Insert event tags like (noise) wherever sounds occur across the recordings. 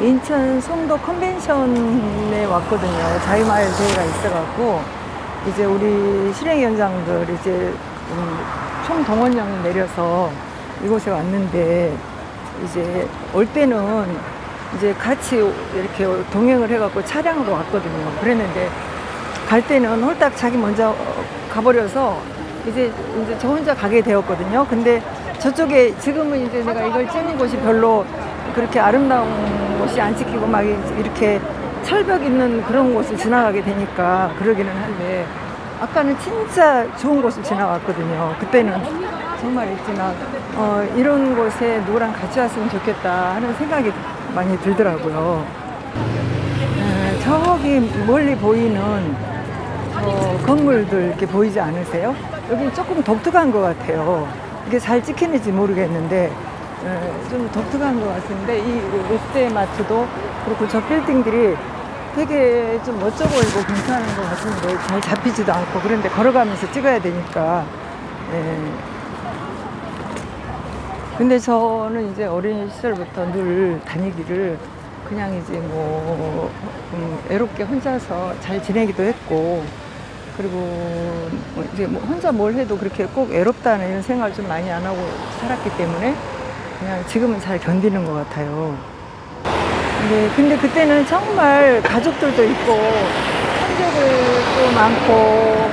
인천 송도 컨벤션에 왔거든요. 자유 마을 대회가 있어갖고 이제 우리 실행위원장들 이제 음, 총동원령 내려서 이곳에 왔는데 이제 올 때는 이제 같이 이렇게 동행을 해갖고 차량으로 왔거든요. 그랬는데 갈 때는 홀딱 자기 먼저 어, 가버려서 이제 이제 저 혼자 가게 되었거든요. 근데 저쪽에 지금은 이제 내가 이걸 찍는 곳이 별로 그렇게 아름다운 곳이 안 찍히고 막 이렇게 철벽 있는 그런 곳을 지나가게 되니까 그러기는 한데 아까는 진짜 좋은 곳을 지나갔거든요. 그때는 정말 있지만 어, 이런 곳에 누구랑 같이 왔으면 좋겠다 하는 생각이 많이 들더라고요. 에, 저기 멀리 보이는 어, 건물들 이렇게 보이지 않으세요? 여기 조금 독특한 것 같아요. 이게 잘 찍히는지 모르겠는데 에, 좀 독특한 것 같은데 이 롯데 마트도 그렇고 저 빌딩들이 되게 좀 멋져 보이고 괜찮은 것 같은데 잘 잡히지도 않고 그런데 걸어가면서 찍어야 되니까 예. 근데 저는 이제 어린 시절부터 늘 다니기를 그냥 이제 뭐 음, 외롭게 혼자서 잘 지내기도 했고 그리고 뭐 이제 뭐 혼자 뭘 해도 그렇게 꼭 외롭다는 이런 생각을 좀 많이 안 하고 살았기 때문에 그냥 지금은 잘 견디는 것 같아요. 네, 근데 그때는 정말 가족들도 있고 형제들도 많고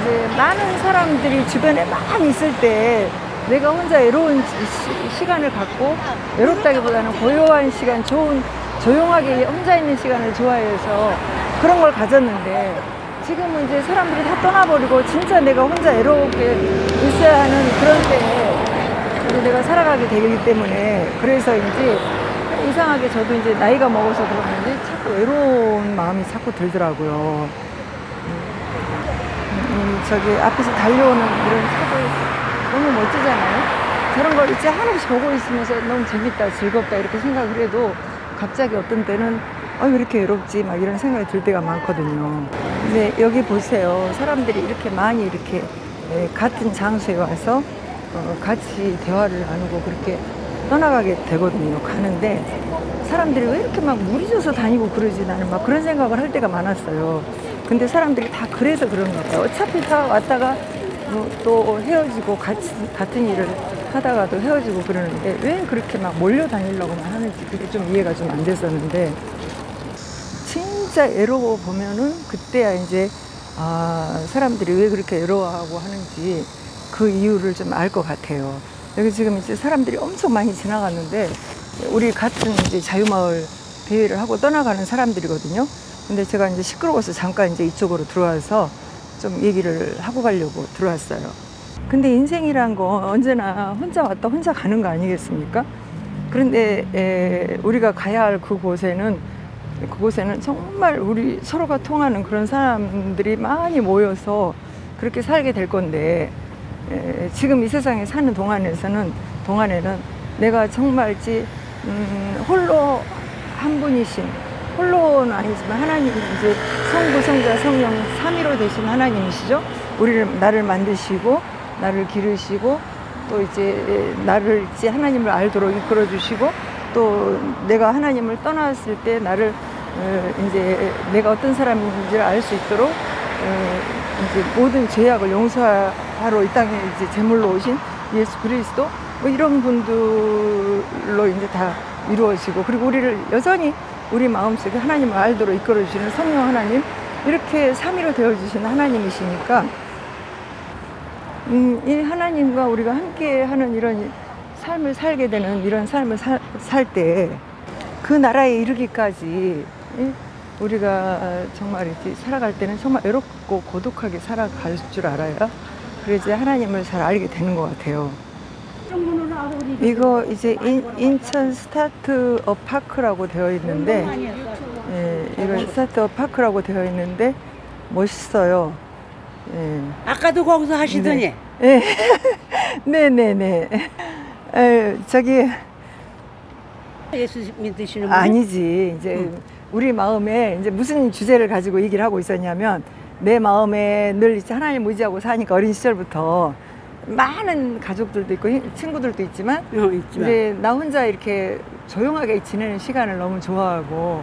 이제 많은 사람들이 주변에 많이 있을 때 내가 혼자 외로운 시, 시간을 갖고 외롭다기보다는 고요한 시간, 좋은 조용하게 혼자 있는 시간을 좋아해서 그런 걸 가졌는데 지금은 이제 사람들이 다 떠나버리고 진짜 내가 혼자 외롭게 있어야 하는 그런 내가 살아가게 되기 때문에 그래서인지 이상하게 저도 이제 나이가 먹어서 그러는지 자꾸 외로운 마음이 자꾸 들더라고요. 음, 저기 앞에서 달려오는 이런 차들 너무 멋지잖아요. 저런 걸 이제 한없이 보고 있으면서 너무 재밌다, 즐겁다 이렇게 생각을 해도 갑자기 어떤 때는 아, 왜 이렇게 외롭지? 막 이런 생각이 들 때가 많거든요. 근데 여기 보세요. 사람들이 이렇게 많이 이렇게 예, 같은 장소에 와서 어, 같이 대화를 나누고 그렇게 떠나가게 되거든요. 가는데 사람들이 왜 이렇게 막 무리져서 다니고 그러지 나는 막 그런 생각을 할 때가 많았어요. 근데 사람들이 다 그래서 그런가 봐요. 어차피 다 왔다가 뭐 또 헤어지고 같이 같은 일을 하다가도 헤어지고 그러는데 왜 그렇게 막 몰려 다니려고만 하는지 그게 좀 이해가 좀 안 됐었는데 진짜 애로워 보면은 그때야 이제 아 사람들이 왜 그렇게 외로워하고 하는지 그 이유를 좀 알 것 같아요. 여기 지금 이제 사람들이 엄청 많이 지나갔는데 우리 같은 이제 자유마을 대회를 하고 떠나가는 사람들이거든요. 근데 제가 이제 시끄러워서 잠깐 이제 이쪽으로 들어와서 좀 얘기를 하고 가려고 들어왔어요. 근데 인생이란 건 언제나 혼자 왔다 혼자 가는 거 아니겠습니까? 그런데 에, 우리가 가야 할 그곳에는 그곳에는 정말 우리 서로가 통하는 그런 사람들이 많이 모여서 그렇게 살게 될 건데 에, 지금 이 세상에 사는 동안에서는 동안에는 내가 정말지 음, 홀로 한 분이신 홀로는 아니지만 하나님 이제 성부 성자 성령 삼위로 되신 하나님이시죠. 우리를 나를 만드시고 나를 기르시고 또 이제 나를 이제 하나님을 알도록 이끌어 주시고 또 내가 하나님을 떠났을 때 나를 어, 이제 내가 어떤 사람인지를 알 수 있도록 어, 이제 모든 죄악을 용서하 러이 땅에 이제 제물로 오신 예수 그리스도 뭐 이런 분들로 이제 다 이루어지고 그리고 우리를 여전히 우리 마음속에 하나님을 알도록 이끌어 주시는 성령 하나님 이렇게 삼위로 되어 주시는 하나님이시니까 음, 이 하나님과 우리가 함께 하는 이런 삶을 살게 되는 이런 삶을 살 때 그 나라에 이르기까지 예? 우리가 정말 이렇게 살아갈 때는 정말 외롭고 고독하게 살아갈 줄 알아야 그래야지 하나님을 잘 알게 되는 것 같아요. 이거 이제 인, 인천 스타트업 파크라고 되어 있는데 예, 이거 스타트업 파크라고 되어 있는데 멋있어요. 예. 아까도 거기서 하시더니 네. 네 네 네. (laughs) 에, 저기 예수 믿으시는 분 아니지 이제 우리 마음에 이제 무슨 주제를 가지고 얘기를 하고 있었냐면 내 마음에 늘 이제 하나님 의지하고 사니까 어린 시절부터 많은 가족들도 있고 히- 친구들도 있지만 어, 있지만 이제 나 혼자 이렇게 조용하게 지내는 시간을 너무 좋아하고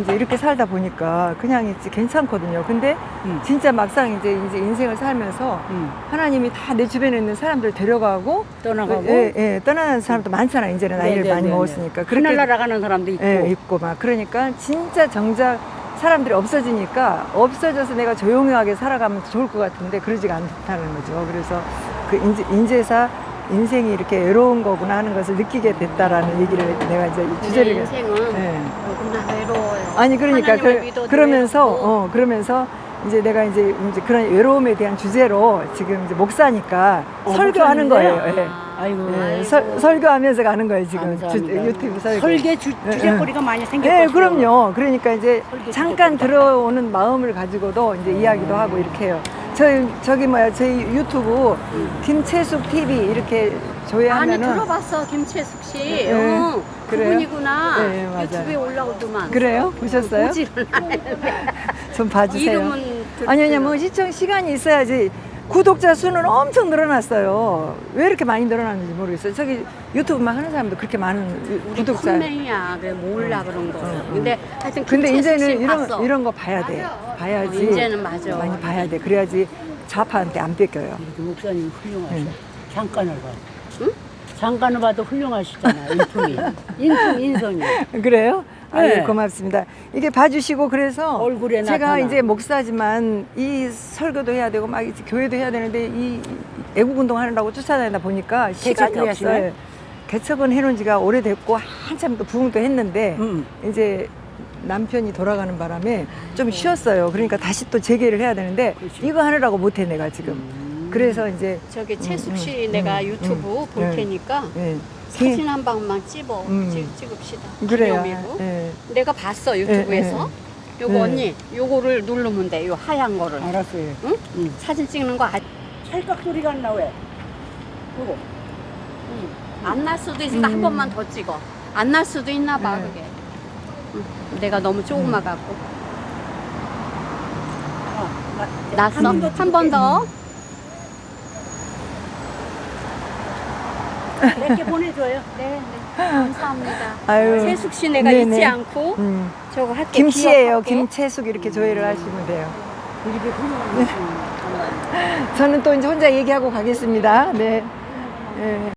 이제 이렇게 살다 보니까 그냥 이제 괜찮거든요. 근데 음. 진짜 막상 이제 이제 인생을 살면서 음. 하나님이 다 내 주변에 있는 사람들 데려가고 떠나가고 예, 예, 떠나는 사람도 많잖아. 이제는 나이를 네, 네, 많이 네, 먹었으니까. 네. 하늘나라 가는 사람도 있고 예, 있고 막 그러니까 진짜 정작 사람들이 없어지니까 없어져서 내가 조용하게 살아가면 좋을 것 같은데 그러지가 않다는 거죠. 그래서 그 인제, 인제사 인생이 이렇게 외로운 거구나 하는 것을 느끼게 됐다라는 얘기를 내가 이제 이 주제를 인생은 예. 너무나 외로워요. 아니 그러니까 그, 그러면서 외롭고. 어 그러면서 이제 내가 이제 이제 그런 외로움에 대한 주제로 지금 이제 목사니까 어, 설교하는 목사님이세요? 거예요. 예. 아이고 예, 설- 설교하면서 가는 거예요 지금 주, 감사합니다. 유튜브 설교. 설계 주, 예, 주제거리가 많이 생겼거든요 네, 그럼요. 그러니까 이제 설계 잠깐 주제거리가. 들어오는 마음을 가지고도 이제 이야기도 하고 이렇게 해요. 저희 저기 뭐야 저희 유튜브 김채숙 TV 이렇게 많이 조회하면은 들어봤어 김채숙 씨. 예, 어, 그래요? 그분이구나. 맞아요. 유튜브에 올라오더만. 그래요? 보셨어요? 보지를 (laughs) 좀 봐주세요. 이름은 들- 아니 아니 뭐 시청 시간이 있어야지. 구독자 수는 엄청 늘어났어요. 왜 이렇게 많이 늘어났는지 모르겠어요. 저기 유튜브만 하는 사람도 그렇게 많은 구독자. 컴맹이야. 그래 몰라 그런 거. 응, 응. 근데 하여튼 근데 이제는 이런 봤어. 이런 거 봐야 돼. 봐야지. 어, 이제는 맞아. 많이 봐야 돼. 그래야지 좌파한테 안 뺏겨요. 목사님 훌륭하셔 네. 잠깐을 봐 잠깐을 봐도 훌륭하시잖아 인품이 인품 인성이 (laughs) 그래요? 아유 네. 고맙습니다. 이게 봐주시고 그래서 얼굴에 제가 나타나. 이제 목사지만 이 설교도 해야 되고 막 이제 교회도 해야 되는데 이 애국 운동 하느라고 쫓아다니다 보니까 시간이 개척도 없어요. 개척은 해놓은 지가 오래됐고 한참 또 부흥도 했는데 음. 이제 남편이 돌아가는 바람에 좀 쉬었어요. 그러니까 다시 또 재개를 해야 되는데 그렇죠. 이거 하느라고 못해 내가 지금. 음. 그래서 이제 저기 채숙 씨 음, 내가 음, 유튜브 음, 볼 네. 테니까 예. 사진 한 방만 찍어 음. 찍, 찍읍시다. 그래요. 기념이고. 예. 내가 봤어 유튜브에서. 요거 네. 언니 요거를 누르면 돼. 요 하얀 거를. 알았어요 응? 응. 사진 찍는 거 아, 찰칵 소리가 안 나왜 요거 안날 수도 있으니까 음. 한 번만 더 찍어. 안 날 수도 있나 봐 네. 그게. 응. 내가 너무 조그마 갖고 어, 나- 났어. 한번 더 한 번 더. 몇개 보내줘요 (laughs) 네, 네. 감사합니다. 아유. 채숙 씨 내가 네네. 잊지 않고 음. 저거 할게. 김씨예요. 기억할게. 김채숙 이렇게 조회를 하시면 돼요. 이렇게 훌륭한 네. (laughs) 저는 또 이제 혼자 얘기하고 가겠습니다. 네. 네.